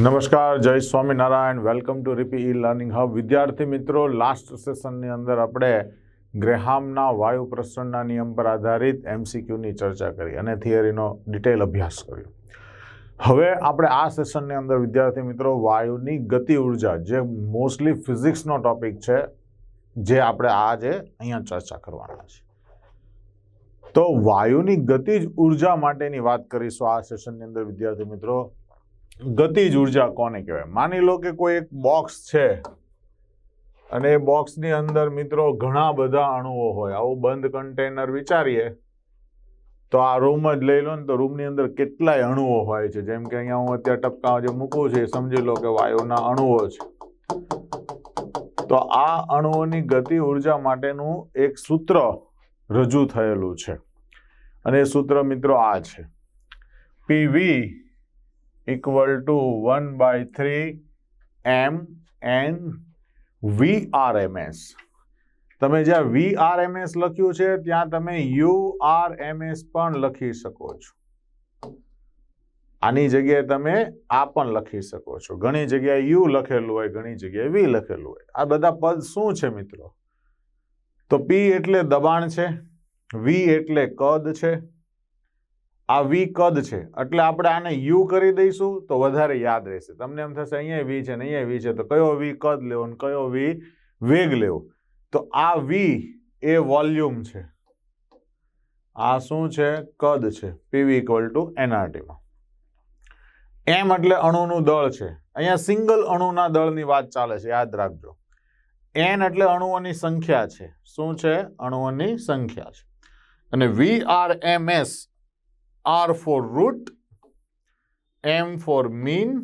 નમસ્કાર, જય Swaminarayan. Welcome to રીપી e learning hub વિદ્યાર્થી મિત્રો લાસ્ટ સેશનની અંદર આપણે ગ્રેહામના વાયુ પ્રસરણના નિયમ પર આધારિત એમસીક્યુની ચર્ચા કરી અને થિયરીનો ડિટેલ અભ્યાસ કર્યો. હવે આપણે આ સેશનની અંદર વિદ્યાર્થી મિત્રો, વાયુની ગતિ ઊર્જા, જે મોસ્ટલી ફિઝિક્સનો ટોપિક છે, જે આપણે આજે અહીંયા ચર્ચા કરવાના છે તો વાયુની ગતિજ ઊર્જા માટેની વાત કરીશું આ સેશનની અંદર વિદ્યાર્થી મિત્રો. ગતિજ ઊર્જા કોને કહેવાય? માની લો કે કોઈ એક બોક્સ છે અને એ બોક્સની અંદર મિત્રો ઘણા બધા અણુઓ હોય. આવું બંધ કન્ટેનર વિચારીએ તો આ રૂમ જ લઈ લો ને તો રૂમની અંદર કેટલાય અણુઓ હોય છે. જેમ કે અહીંયા હું અત્યારે ટપકા જે મૂકું છું એ સમજી લો કે વાયુના અણુઓ છે. તો આ અણુઓની ગતિ ઊર્જા માટેનું એક સૂત્ર રજૂ થયેલું છે. અને એ સૂત્ર મિત્રો આ છે. P V equal to one by three M N V R M S તમે જ્યાં વી આર એમ એસ લખ્યું છે, ત્યાં તમે યુ આર એમ એસ પણ લખી શકો છો. આની જગ્યાએ તમે આ પણ લખી શકો છો. ઘણી જગ્યાએ યુ લખેલું હોય, ઘણી જગ્યાએ વી લખેલું હોય. આ બધા પદ શું છે મિત્રો? તો પી એટલે દબાણ છે વી એટલે કદ છે આ વી કદ છે. એટલે આપણે આને યુ કરી દઈશું તો વધારે યાદ રહેશે. તમને એમ થશે, અહીંયા વી છે ને અહીંયા વી છે. તો કયો વી કદ લેવો ને કયો વી વેગ લેવો? તો આ વી એ વોલ્યુમ છે. આ શું છે? કદ છે. પીવી ઇક્વલ ટુ એનઆરટીમાં એમ એટલે અણુનું દળ છે. અહીંયા સિંગલ અણુના દળની વાત ચાલે છે. યાદ રાખજો. એન એટલે અણુઓની સંખ્યા છે. શું છે? અણુઓની સંખ્યા છે. અને V R M S R for root M for mean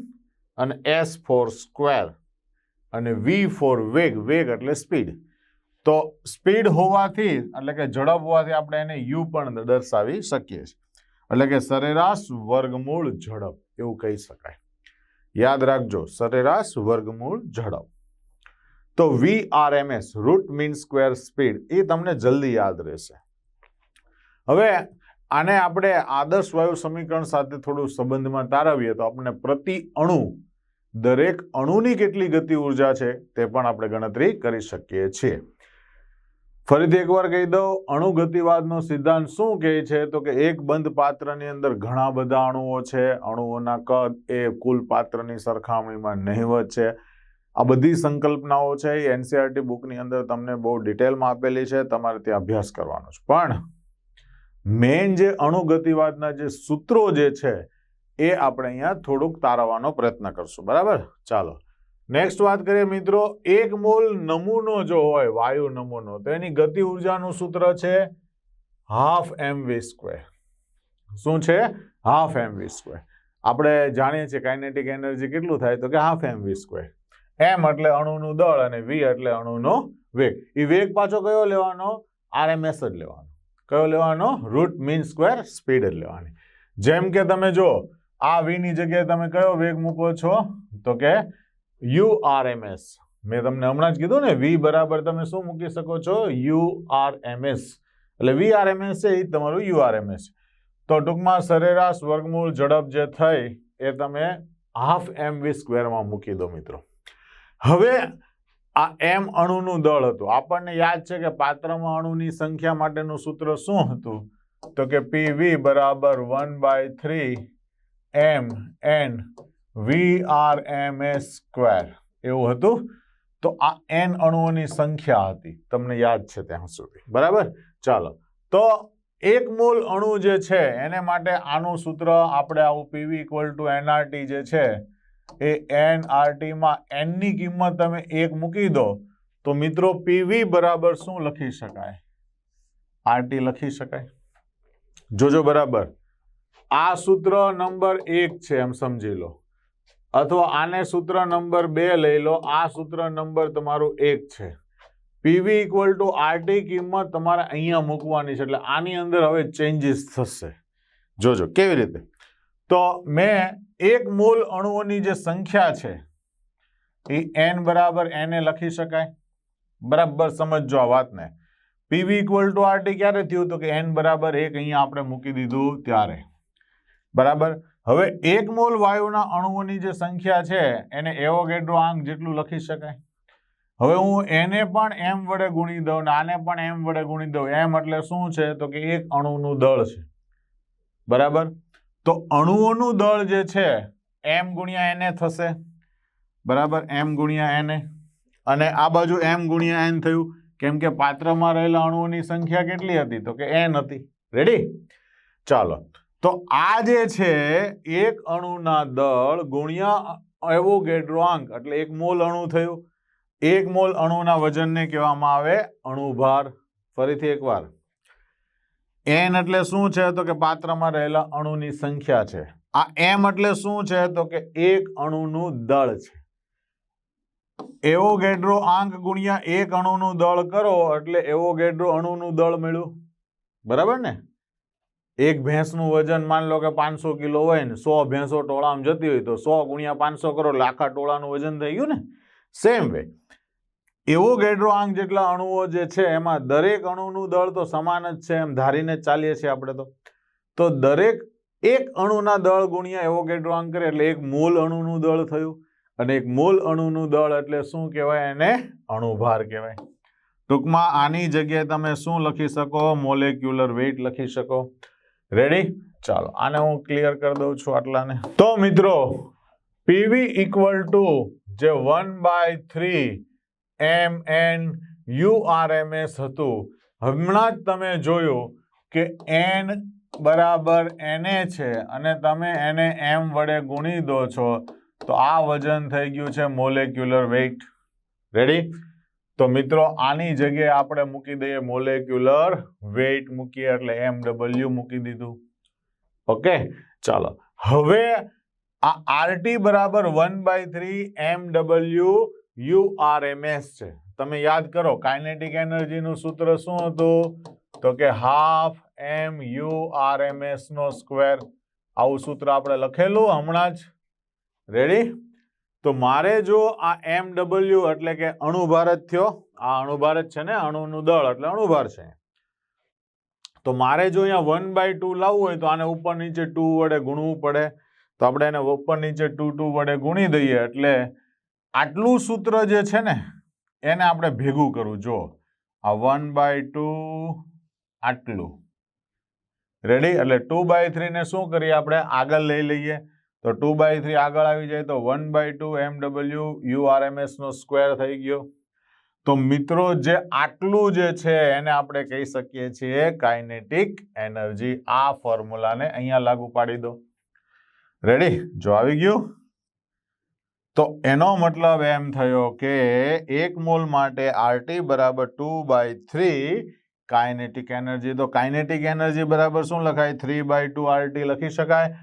અને એસ ફોર સ્ક્વેર અને વી ફોર વેગ વેગ એટલે સ્પીડ તો સ્પીડ હોવાથી, એટલે કે ઝડપ હોવાથી આપણે એને યુ પણ દર્શાવી શકીએ છીએ. એટલે કે સરેરાશ વર્ગમૂળ ઝડપ, એવું કહી શકાય. યાદ રાખજો, સરેરાશ વર્ગમૂળ ઝડપ. તો V R M S root mean square speed એ તમને જલ્દી યાદ રહેશે. હવે આને આપણે આદર્શ વાયુ સમીકરણ સાથે થોડું સંબંધમાં તારવીએ તો આપણે પ્રતિ અણુ, દરેક અણુની કેટલી ગતિ ઊર્જા છે તે પણ આપણે ગણતરી કરી શકીએ છીએ. ફરીથી એકવાર કહી દઉં, અણુ ગતિવાદનો સિદ્ધાંત શું કહે છે? તો કે એક બંધ પાત્રની અંદર ઘણા બધા અણુઓ છે. અણુઓના કદ એ કુલ પાત્રની સરખામણીમાં નહિવત છે. આ બધી સંકલ્પનાઓ છે એ એનસીઆરટી બુકની અંદર તમને બહુ ડિટેલમાં આપેલી છે. તમારે ત્યાં અભ્યાસ કરવાનો છે. પણ મેઇન જે અણુગતિવાદના જે સૂત્રો જે છે, એ આપણે અહીંયા થોડુંક તારવવાનો પ્રયત્ન કરશું. બરાબર? ચાલો. નેક્સ્ટ વાત કરીએ મિત્રો, એક મોલ નમૂનો જો હોય, વાયુ નમૂનો, તો એની ગતિ ઉર્જાનું સૂત્ર છે હાફ એમ વી સ્ક્વેર. શું છે? Half M V square. આપણે જાણીએ છીએ કાઇનેટિક એનર્જી કેટલું થાય, તો કે હાફ એમ વી સ્ક્વેર. એમ એટલે અણુનું દળ અને વી એટલે અણુનો વેગ. એ વેગ પાછો કયો લેવાનો? આરએમએસ જ લેવાનો. કયો લેવાનો? રૂટ મીન સ્ક્વેર સ્પીડ જ લેવાની. જેમ કે તમે જો આ વીની જગ્યાએ તમે કયો વેગ મૂકો છો? તો કે યુ આર એમ એસ મેં તમને હમણાં જ કીધું ને વી બરાબર તમે શું મૂકી શકો છો? યુ આર એમ એસ એટલે વી આર એમ એસ છે એ તમારું યુ આર એમ એસ તો ટૂંકમાં સરેરાશ વર્ગમૂળ ઝડપ જે થઈ, એ તમે હાફ એમ વી સ્ક્વેરમાં મૂકી દો મિત્રો. હવે આ એમ અણુનું દળ હતું. આપણને યાદ છે કે પાત્રમાં અણુની સંખ્યા માટેનું સૂત્ર શું હતું? તો કે પી વી બરાબર one by three M N V R M A square એવું હતું? તો આ એન અણુઓની સંખ્યા હતી. તમને યાદ છે ત્યાં સુધી. બરાબર? ચાલો. તો એક મોલ અણુ જે છે, એને માટે આનું સૂત્ર આપણે આવું પીવી ઇક્વલ ટુ એનઆરટી જે છે એ એન આરટીમાં એનની કિંમત તમે એક મૂકી દો, તો મિત્રો પીવી બરાબર શું લખી શકાય? આરટી લખી શકાય. જોજો બરાબર. આ સૂત્ર નંબર એક છે, એમ સમજી લો. અથવા આને સૂત્ર નંબર બે લઈ લો, આ સૂત્ર નંબર તમારું એક છે. પીવી ઇક્વલ ટુ આરટી કિંમત તમારે અહીંયા મૂકવાની છે, એટલે આની અંદર હવે ચેન્જીસ થશે. જોજો, કેવી રીતે? તો મેં એક મૂલ અણુઓની જે સંખ્યા છે, એ એન બરાબર એને લખી શકાય. બરાબર સમજજો આ વાતને. પીવી ઇક્વલ ટુ આરટી ક્યારે થયું તો કે એન બરાબર એક અહીંયા આપણે મૂકી દીધું ત્યારે. બરાબર? હવે એક મોલ વાયુના અણુઓની જે સંખ્યા છે, એને એવોગેડ્રો આંક જેટલું લખી શકાય. હવે હું એને પણ એમ વડે ગુણી દઉં ને આને પણ એમ વડે ગુણી દઉં. એમ એટલે શું છે? તો કે એક અણુનું દળ છે. બરાબર? તો અણુઓનું દળ જે છે, એમ ગુણ્યા એને થશે. બરાબર? એમ ગુણ્યા એને. અને આ બાજુ એમ ગુણ્યા એન થયું. કેમ કે પાત્રમાં રહેલા અણુઓની સંખ્યા કેટલી હતી? તો કે એન હતી. રેડી ચાલો. તો આ જે છે, એક અણુના દળ ગુણ્યા એવોગેડ્રો આંક એટલે એક મોલ અણુ થયું. એક મોલ અણુના વજનને કહેવામાં આવે અણુભાર. ફરીથી એકવાર. એન એટલે શું છે તો કે પાત્રમાં રહેલા અણુની સંખ્યા છે. આ એમ એટલે શું છે તો કે એક અણુનું દળ છે. એવોગેડ્રો આંક ગુણ્યા એક અણુનું દળ કરો એટલે એવોગેડ્રો અણુનું દળ મળ્યું બરાબર ને? એક ભેંસનું વજન માન લો કે પાંચસો કિલો હોય ને, સો ભેંસો ટોળામાં જતી હોય તો સો ગુણ્યા પાંચસો કરો આખા ટોળાનું વજન થઈ ગયું ને? સેમ વે એવોગેડ્રો આંક જેટલા અણુઓ જે છે, એમાં દરેક અણુનું દળ તો સમાન જ છે એમ ધારીને ચાલીએ છીએ આપણે તો. તો દરેક એક અણુના દળ ગુણ્યા એવો આંક કરે એટલે એક મૂલ અણુનું દળ થયું અને એક મૂલ અણુનું દળ એટલે શું કહેવાય? એને અણુભાર કહેવાય. ટૂંકમાં આની જગ્યાએ તમે શું લખી શકો? મોલેક્યુલર વેઇટ લખી શકો. રેડી ચાલો, આને હું ક્લિયર કરી દઉં છું આટલાને. તો મિત્રો પીવી ઇક્વલ ટુ જે one by three M N U R M S હતું. હમણાં જ તમે જોયું કે એન બરાબર એને છે અને તમે એને એમ વડે ગુણી દો છો, તો આ વજન થઈ ગયું છે મોલેક્યુલર વેઇટ રેડી તો મિત્રો, આની જગ્યાએ આપણે મૂકી દઈએ મોલેક્યુલર વેઇટ મૂકીએ, એટલે એમ ડબલ્યુ મૂકી દીધું. ઓકે? ચાલો. હવે આ આરટી બરાબર one by three M W U R M S છે. તમે યાદ કરો, કાઇનેટિક એનર્જીનું સૂત્ર શું હતું? તો કે half M U R M S નો સ્ક્વેર. આવું સૂત્ર આપણે લખેલું હમણાં જ. રેડી? તો મારે જો આ એમ ડબલ્યુ એટલે કે અણુભાર જ થયો. આ અણુભાર જ છે ને, અણુનું દળ એટલે અણુભાર છે. તો મારે જો અહીંયા વન બાય ટુ લાવવું હોય તો આને ઉપર નીચે ટુ વડે ગુણવું પડે. તો આપણે એને ઉપર નીચે ટુ ટુ વડે ગુણી દઈએ એટલે આટલું સૂત્ર જે છે ને, એને આપણે ભેગું કરવું જો, આ વન બાય ટુ આટલું. રેડી એટલે ટુ બાય થ્રીને શું કરીએ આપણે? આગળ લઈ લઈએ. તો ટુ બાય થ્રી આગળ આવી જાય તો one by two M W U R M એસનો square થઈ ગયો. તો મિત્રો, જે આટલું જે છે, એને આપણે કહી શકીએ છીએ કાઇનેટિક એનર્જી આ ફોર્મ્યુલાને અહીંયા લાગુ પાડી દો. રેડી જો આવી ગયું. તો એનો મતલબ એમ થયો કે એક મોલ માટે આરટી બરાબર two by three kinetic energy તો કાઇનેટિક એનર્જી બરાબર શું લખાય? થ્રી બાય ટુ આરટી લખી શકાય.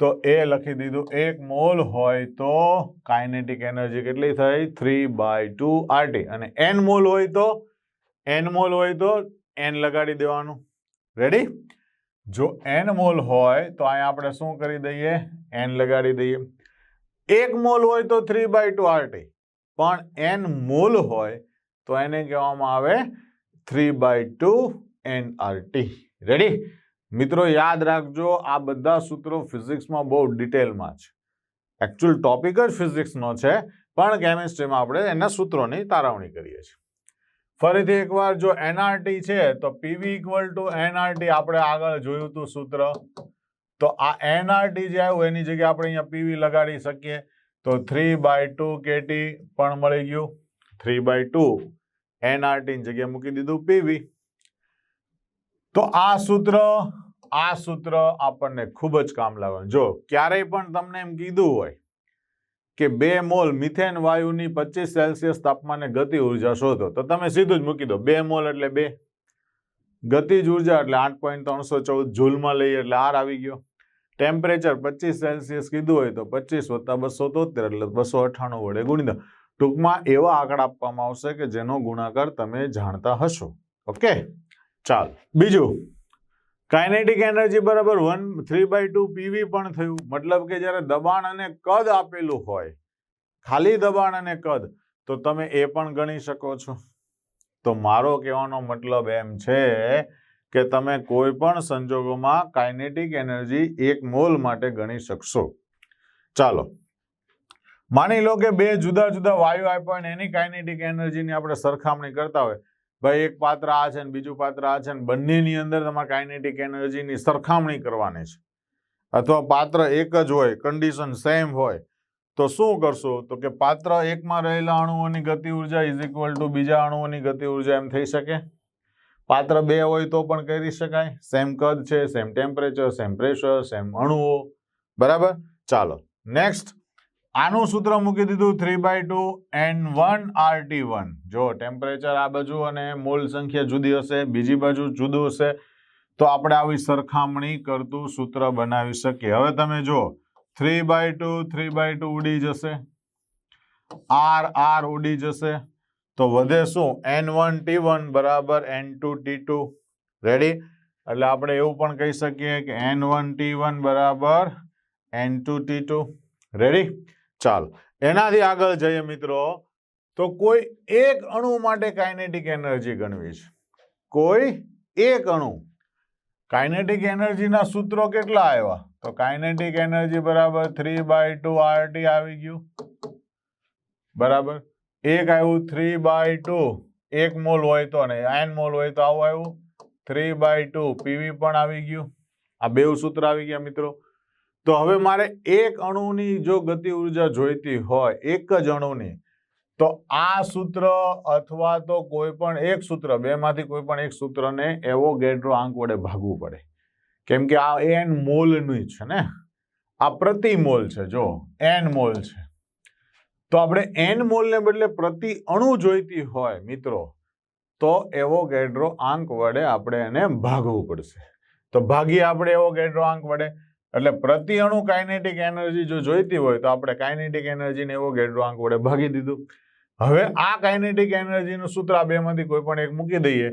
તો એ લખી દીધું. એક મોલ હોય તો કાઇનેટિક એનર્જી કેટલી થઈ? Three by two R T અને એન મોલ હોય તો? એન મોલ હોય તો એન લગાડી દેવાનું. રેડી જો એન મોલ હોય તો અહીંયા આપણે શું કરી દઈએ? એન લગાડી દઈએ. એક મોલ હોય તો three by two R T પણ એન મોલ હોય તો એને કહેવામાં આવે three by two N R T ready મિત્રો, યાદ રાખજો, આ બધા સૂત્રો ફિઝિક્સમાં બહુ ડિટેલમાં છે. એકચ્યુઅલ ટોપિક જ ફિઝિક્સનો છે, પણ કેમિસ્ટ્રીમાં આપણે એના સૂત્રોની તારવણી કરીએ છીએ. ફરીથી એકવાર જો એનઆરટી છે, તો પીવી ઇક્વલ ટુ એનઆરટી આપણે આગળ જોયું હતું સૂત્ર. તો આ એનઆરટી જે આવ્યું, એની જગ્યાએ આપણે અહીંયા પીવી લગાડી શકીએ. તો થ્રી બાય ટુ કેટી પણ મળી ગયું. થ્રી બાય ટુ એનઆરટીની જગ્યાએ મૂકી દીધું પીવી. તો આ સૂત્ર આ સૂત્ર આપણને ખૂબ જ કામ લાગવાનું જો, ક્યારેય પણ તમને એમ કીધું હોય કે બે મોલ મિથેન વાયુની પચીસ સેલ્સિયસ તાપમાને ગતિ ઊર્જા શોધો, તો તમે સીધું જ મૂકી દો. બે મોલ એટલે બે. ગતિજ ઊર્જા એટલે આઠ પોઈન્ટ ત્રણસો ચૌદ જૂલમાં લઈએ એટલે આર આવી ગયો. ટેમ્પરેચર પચીસ સેલ્સિયસ કીધું હોય તો પચીસ વત્તા બસો તોતેર એટલે બસો અઠ્ઠાણું વડે ગુણી દો ટૂંકમાં એવા આંકડા આપવામાં આવશે કે જેનો ગુણાકાર તમે જાણતા હશો. ઓકે? ચાલ, બીજું. કાઇનેટિક એનર્જી બરાબર one three by two P V પણ થયું. મતલબ કે જ્યારે દબાણ અને કદ આપેલું હોય, ખાલી દબાણ અને કદ, તો તમે એ પણ ગણી શકો છો. તો મારો કહેવાનો મતલબ એમ છે કે તમે કોઈ પણ સંજોગોમાં કાઇનેટિક એનર્જી એક મોલ માટે ગણી શકશો. ચાલો. માની લો કે બે જુદા જુદા વાયુ આપ્યા અને એની કાઇનેટિક એનર્જીની આપણે સરખામણી કરતા હોય. ભાઈ, એક પાત્ર આ છે ને બીજું પાત્ર આ છે ને બંનેની અંદર તમારે કાઇનેટિક એનર્જીની સરખામણી કરવાની છે. અથવા પાત્ર એક જ હોય કન્ડિશન સેમ હોય. તો શું કરશો? તો કે પાત્ર એકમાં રહેલા અણુઓની ગતિ ઊર્જા ઇઝ ઇક્વલ ટુ બીજા અણુઓની ગતિ ઊર્જા એમ થઈ શકે. પાત્ર બે હોય તો પણ કરી શકાય. સેમ કદ છે same temperature same pressure same અણુઓ. બરાબર? ચાલો નેક્સ્ટ આનું સૂત્ર મૂકી દીધું three by two N one R T one જો ટેમ્પરેચર આ બાજુ અને મોલ સંખ્યા જુદી હશે, બીજી બાજુ જુદું હશે, તો આપણે આવી સરખામણી કરતું સૂત્ર બનાવી શકીએ. હવે તમે જો three by two, three by two ઉડી જશે. આર આર ઉડી જશે. તો વધે શું? એન વન, ટી વન બરાબર, N two, T two. Ready એટલે આપણે એવું પણ કહી શકીએ કે એન વન, ટી વન બરાબર, N two, T two. Ready ચાલો. એનાથી આગળ જઈએ મિત્રો. તો કોઈ એક અણુ માટે કાઇનેટિક એનર્જી ગણવી છે. કોઈ એક અણુ. કાઇનેટિક એનર્જીના સૂત્રો કેટલા આવ્યા? તો કાઇનેટિક એનર્જી બરાબર three by two R T આવી ગયું. બરાબર? એક આવ્યું થ્રી બાય ટુ. એક મોલ હોય તો ને આયન મોલ હોય તો આવું આવ્યું. Three by two. પીવી પણ આવી ગયું. આ બેવ સૂત્ર આવી ગયા મિત્રો. તો હવે મારે એક અણુની જો ગતિ ઊર્જા જોઈતી હોય, એક જ અણુની, તો આ સૂત્ર અથવા તો કોઈ પણ એક સૂત્ર, બેમાંથી કોઈ પણ એક સૂત્રને એવો ગેડ્રો આંક વડે ભાગવું પડે. કેમ કે આ એન મોલની છે ને? આ પ્રતિ મોલ છે, જો એન મોલ છે. તો આપણે એન મોલને બદલે પ્રતિ અણુ જોઈતી હોય, મિત્રો, તો એવો ગેડ્રો આંક વડે આપણે એને ભાગવું પડશે. તો ભાગીએ આપણે એવો ગેડ્રો આંક વડે. એટલે પ્રતિ અણુ કાઇનેટિક એનર્જી જો જોઈતી હોય, તો આપણે કાઇનેટિક એનર્જીને એવો ગેડ્રો આંક વડે ભાગી દીધું. હવે આ કાઇનેટિક એનર્જીનું સૂત્ર આ બેમાંથી કોઈ પણ એક મૂકી દઈએ.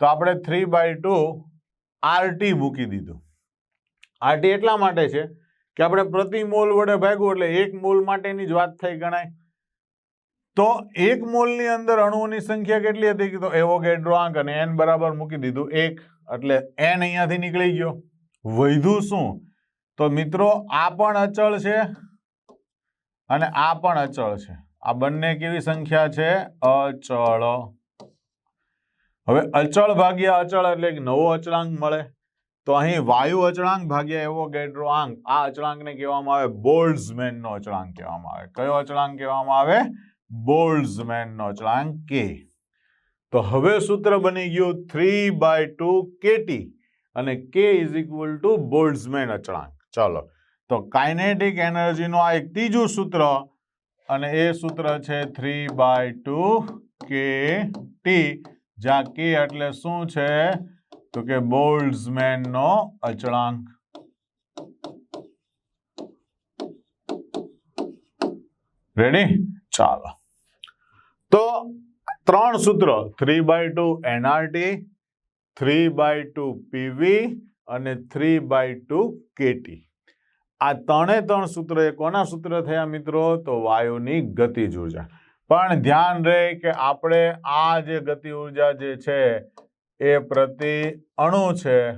તો આપણે થ્રી બાય ટુ આરટી મૂકી દીધું. આરટી એટલા માટે છે કે આપણે પ્રતિ મોલ વડે ભાગ્યું એટલે એક મોલ માટેની જ વાત થઈ ગણાય. તો એક મોલની અંદર અણુઓની સંખ્યા કેટલી હતી? તો એવો ગેડ્રો આંક અને એન બરાબર મૂકી દીધું એક. એટલે એન અહીંયાથી નીકળી ગયો. વધ્યું શું? તો મિત્રો, આ પણ અચળ છે અને આ પણ અચળ છે. આ બંને કેવી સંખ્યા છે? અચળ. હવે અચળ ભાગ્યા અચળ એટલે એક નવો અચળાંક મળે. તો અહીં વાયુ અચળાંક ભાગ્યા એવો ગેડ્રો આંક. આ અચળાંકને કહેવામાં આવે બોલ્ડ્સમેનનો અચળાંક કહેવામાં આવે. કયો અચળાંક કહેવામાં આવે? બોલ્ડ્સમેનનો અચળાંક કે તો હવે સૂત્ર બની ગયું થ્રી બાય ટુ કેટી અને K is equal to Boltzmann અચળાંક. ચલો. તો કાઇનેટિક એનર્જીનું આ એક ત્રીજું સૂત્ર અને એ સૂત્ર છે three by two K T જ્યાં કે એટલે શું છે? તો કે બોલ્ડમેન નો અચળાંક. રેડી ચાલો. તો ત્રણ સૂત્ર three by two NRT three by two PV અને થ્રી બાય ટુ કેટી આ ત્રણે ત્રણ સૂત્ર એ કોના સૂત્ર થયા મિત્રો? તો વાયુની ગતિજ ઊર્જા પણ ધ્યાન રહે કે આપણે આ જે ગતિ ઊર્જા જે છે, એ પ્રતિ અણુ છે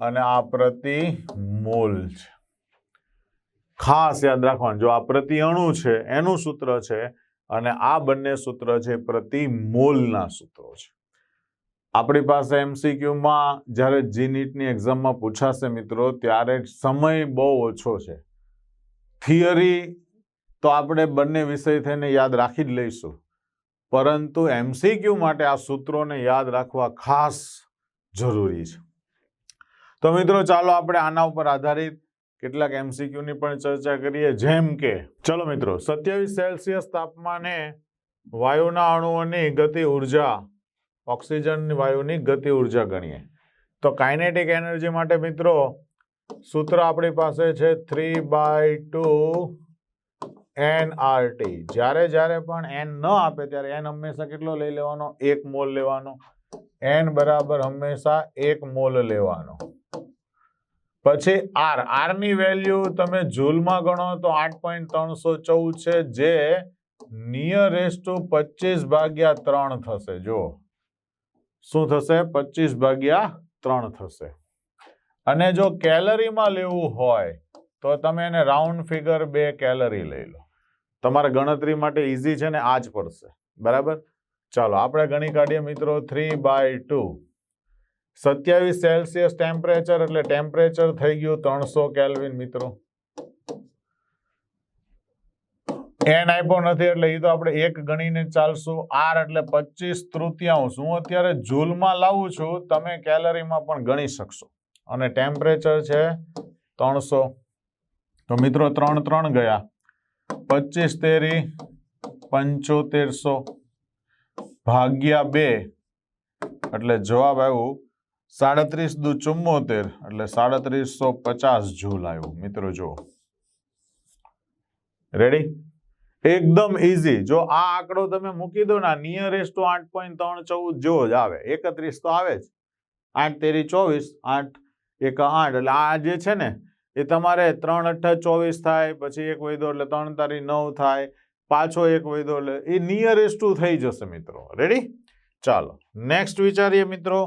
અને આ પ્રતિ મોલ છે. ખાસ યાદ રાખવાનું, જો આ પ્રતિ અણુ છે, એનું સૂત્ર છે અને આ બંને સૂત્ર છે પ્રતિ મોલના સૂત્રો છે. આપણી પાસે એમસીક્યુમાં જ્યારે જી નીટની એક્ઝામમાં પૂછાશે મિત્રો, ત્યારે સમય બહુ ઓછો છે. થિયરી તો આપણે બંને વિષય થઈને યાદ રાખી જ લઈશું. પરંતુ એમસીક્યુ માટે આ સૂત્રોને યાદ રાખવા ખાસ જરૂરી છે. તો મિત્રો, ચાલો આપણે આના ઉપર આધારિત કેટલાક એમસીક્યુની પણ ચર્ચા કરીએ. જેમ કે, ચલો મિત્રો, સત્યાવીસ સેલ્સિયસ તાપમાને વાયુના અણુઓની ગતિ ઊર્જા ઓક્સિજન વાયુની ગતિ ઊર્જા ગણીએ. તો કાઇનેટિક એનર્જી માટે મિત્રો, સૂત્ર આપણી પાસે છે three by two N R T જ્યારે જ્યારે પણ એન ન આપે, ત્યારે એન હંમેશા કેટલો લઈ લેવાનો? એક મોલ લેવાનો. એન બરાબર હંમેશા એક મોલ લેવાનો. પછી આર આરની વેલ્યુ તમે જૂલમાં ગણો તો આઠ પોઈન્ટ ત્રણસો ચૌદ છે, જે નિયરેસ્ટ ટુ પચીસ ભાગ્યા ત્રણ થશે. જો શું થશે? પચીસ ભાગ્યા ત્રણ થશે. અને જો કેલરીમાં લેવું હોય, તો તમે એને રાઉન્ડ ફિગર બે કેલરી લઈ લો. તમારે ગણતરી માટે ઇઝી છે ને આ જ પડશે. બરાબર? ચાલો, આપણે ગણી કાઢીએ મિત્રો. થ્રી બાય ટુ સત્યાવીસ સેલ્સિયસ ટેમ્પરેચર એટલે ટેમ્પરેચર થઈ ગયું ત્રણસો કેલ્વિન મિત્રો. એન આપ્યો નથી એટલે એ તો આપણે એક ગણીને ચાલશું. આર એટલે પચીસ તૃતીયાંશ. હું અત્યારે જૂલમાં લાવું છું. તમે કેલરીમાં પણ ગણી શકશો. અને ટેમ્પરેચર છે ત્રણસો. તો મિત્રો, ત્રણ ત્રણ ગયા. પચીસ તેરી, પંચોતેરસો ભાગ્યા બે, એટલે જવાબ આવ્યું સાડત્રીસ દુ ચુમ્મોતેર, એટલે સાડત્રીસો પચાસ જૂલ આવ્યું. મિત્રો જો રેડી એકદમ ઇઝી જો આ આંકડો તમે મૂકી દો ને નિયરેસ્ટ ટુ આઠ પોઈન્ટ ત્રણ ચૌદ જેવો જ આવે. એકત્રીસ તો આવે જ. આઠ તેરી ચોવીસ, આઠ એક આઠ, એટલે આ જે છે ને એ તમારે ત્રણ અઠ્ઠા ચોવીસ થાય, પછી એક વૈદો એટલે ત્રણ તારી નવ થાય, પાછો એક વૈદો એટલે એ નિયરેસ્ટ થઈ જશે મિત્રો. રેડી ચાલો નેક્સ્ટ વિચારીએ મિત્રો.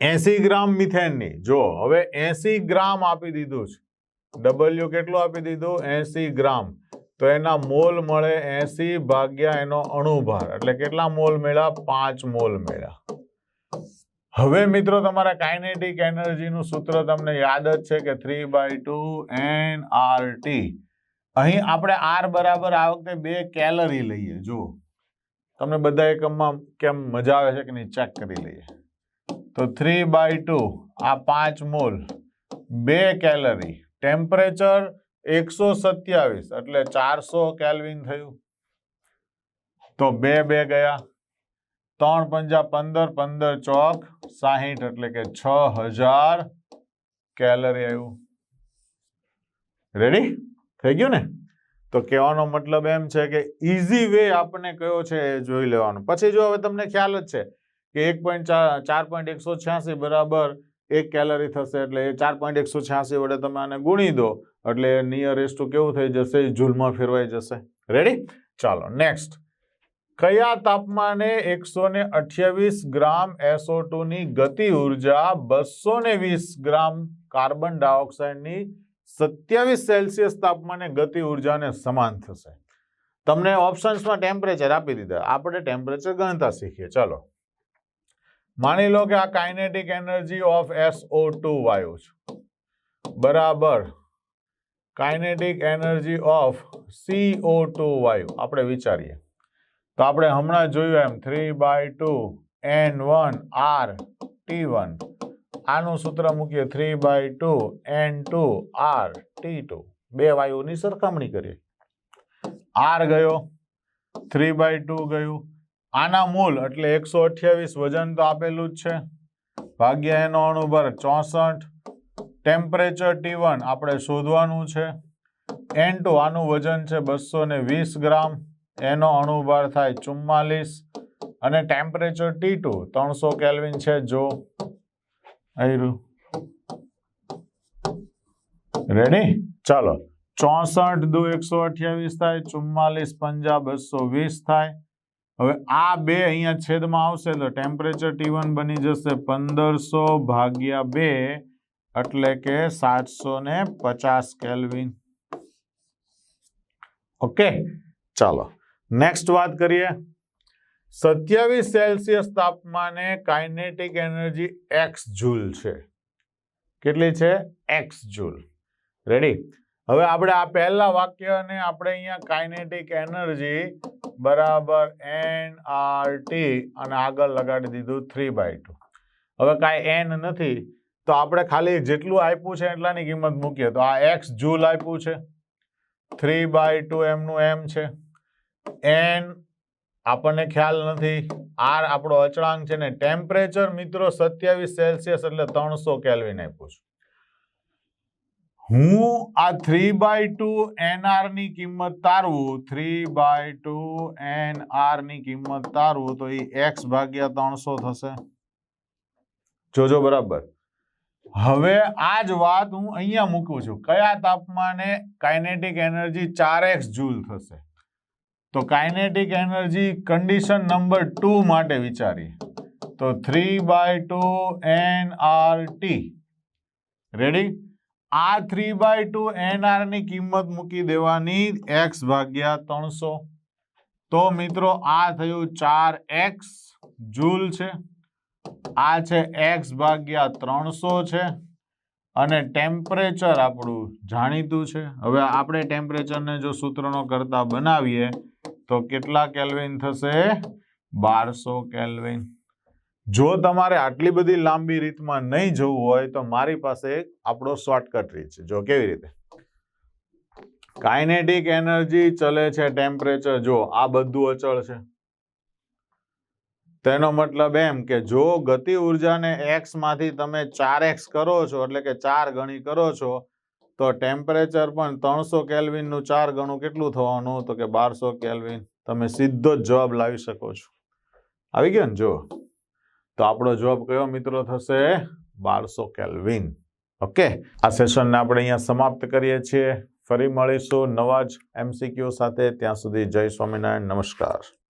એસી ગ્રામ મિથેનની. જો હવે એસી ગ્રામ આપી દીધું છે. ડબલ્યુ કેટલું આપી દીધું? એસી ગ્રામ. તો એના મોલ મળે એસી ભાગ્યા એનો અણુભાર. એટલે કેટલા મોલ મેળા પાંચ મોલ મળ્યા. હવે મિત્રો તમારા કાઇનેટિક એનર્જીનું સૂત્ર તમને યાદ જ છે કે three by two N R T. અહીં આપણે આર બરાબર આ વખતે બે કેલરી લઈએ, જુઓ. તમને બધા એકમમાં કેમ મજા આવે છે કે નહીં ચેક કરી લઈએ. તો થ્રી બાય ટુ, આ પાંચ મોલ, બે કેલરી. ટેમ્પરેચર એકસો સત્યાવીસ, એટલે ચારસો કેલ્વિન થયું. તો બે બે ગયા. ત્રણ પંજા પંદર પંદર ચોક, સાહીઠ એટલે કે છ હજાર કેલરી આવ્યું રેડી થઈ ગયું ને? તો કહેવાનો મતલબ એમ છે કે ઇઝી વે આપણને કયો છે એ જોઈ લેવાનો. પછી જો હવે તમને ખ્યાલ જ છે કે એક પોઈન્ટ ચાર પોઈન્ટ એકસો છ્યાસી બરાબર એક કેલરી થશે એટલે એ ચાર પોઈન્ટ એકસો છ્યાસી વડે તમે આને ગુણી દો એટલે નિયરેસ્ટ કેવું થઈ જશે? એ જૂલમાં ફેરવાઈ જશે. રેડી ચાલો નેક્સ્ટ કયા તાપમાને એકસો ને અઠ્યાવીસ ગ્રામ એસઓ ની ગતિ ઊર્જા બસો ને વીસ ગ્રામ કાર્બન ડાયોક્સાઇડની સત્યાવીસ સેલ્સિયસ તાપમાને ગતિ ઉર્જાને સમાન થશે? તમને ઓપ્શન્સમાં ટેમ્પરેચર આપી દીધા. આપણે ટેમ્પરેચર ગણતા શીખીએ. ચાલો. માની લો કે આ kinetic energy of SO two વાયુ છે. બરાબર. Kinetic energy of CO two વાયુ. આપણે વિચારીએ. તો આપણે હમણાં જોયું એમ three by two N one R T one આનું સૂત્ર મૂકીએ three by two N two R T two બે વાયુની સરખામણી કરીએ. આર ગયો થ્રી બાય ટુ ગયું. આના મૂલ એટલે એકસો અઠ્યાવીસ વજન તો આપેલું જ છે. ભાગ્યા એનો અણુભર ચોસઠ. ટેમ્પરેચર ટી વન આપણે શોધવાનું છે. એન ટુ આનું વજન છે બસો વીસ ગ્રામ. એનો અણુભાર થાય ચુમ્માલીસ અને ટેમ્પરેચર ટી ટુ ત્રણસો કેલ્વિન છે, જો. રેડી ચાલો. ચોસઠ દુ એકસો અઠ્યાવીસ થાય, ચુમ્માલીસ પંજા બસો વીસ થાય. હવે આ બે અહીંયા છેદમાં આવશે તો ટેમ્પરેચર ટી વન બની જશે પંદરસો ભાગ્યા બે, એટલે કે સાતસો ને પચાસ કેલ્વિન ઓકે ચાલો. નેક્સ્ટ વાત કરીએ. સત્યાવીસ સેલ્સિયસ તાપમાને કાઇનેટિક એનર્જી એક્સ જૂલ છે. કેટલી છે? X joule. રેડી હવે આપણે આ પહેલા વાક્યને આપણે અહીંયા કાઇનેટિક એનર્જી બરાબર એન આર ટી અને આગળ લગાડી દીધું થ્રી બાય ટુ હવે કાંઈ એન નથી, તો આપણે ખાલી જેટલું આપ્યું છે એટલાની કિંમત મૂકીએ. તો આ એક્સ જૂલ આપ્યું છે. થ્રી બાય ટુ એમનું એમ છે. એન આપણને ખ્યાલ નથી. આર આપણો અચળાંક છે ને ટેમ્પરેચર મિત્રો સત્યાવીસ સેલ્સિયસ એટલે ત્રણસો કેલ્વિન આપ્યું છે. હું આ થ્રી બાય ટુ એનઆરની કિંમત તારવું, થ્રી બાય ટુ એનઆરની કિંમત તારવું, તો એ એક્સ ભાગ્યા ત્રણસો થશે. જોજો બરાબર. હવે આ જ વાત હું અહીંયા મૂકું છું. કયા તાપમાને કાઇનેટિક એનર્જી ચાર એક્સ જૂલ થશે? તો kinetic energy condition number two માટે વિચારીએ. તો three by two N R T ready આ થ્રી બાય ટુ એન કિંમત મૂકી દેવાની એક્સ ભાગ્યા ત્રણસો. તો મિત્રો, આ થયું ચાર એક્સ જૂલ છે. આ છે એક્સ ભાગ્યા ત્રણસો છે. અને ટેમ્પરેચર આપણું જાણીતું છે. હવે આપણે ટેમ્પરેચરને જો સૂત્રનો કરતા બનાવીએ, તો કેટલા કેલ્વિન થશે? બારસો કેલ્વિન જો તમારે આટલી બધી લાંબી રીતમાં નહીં જવું હોય, તો મારી પાસે એક આપણો શોર્ટકટ રીત છે. જો કેવી રીતે? કાઇનેટિક એનર્જી ચલે છે ટેમ્પરેચર જો આ બધું અચળ છે. તેનો મતલબ એમ કે જો ગતિ ઉર્જાને એક્સમાંથી તમે ચાર એક્સ કરો છો, એટલે કે ચાર ગણી કરો છો, તો ટેમ્પરેચર પણ ત્રણસો કેલ્વિનનું ચાર ગણું કેટલું થવાનું? તો કે બારસો કેલ્વિન તમે સીધો જ જવાબ લાવી શકો છો. આવી ગયો ને? જો. તો આપણો જવાબ કયો મિત્રો થશે? બારસો કેલ્વિન ઓકે. આ સેશનને આપણે અહીંયા સમાપ્ત કરીએ છીએ. ફરી મળીશું નવા જ એમસીક્યુ સાથે. ત્યાં સુધી જય સ્વામિનારાયણ. નમસ્કાર.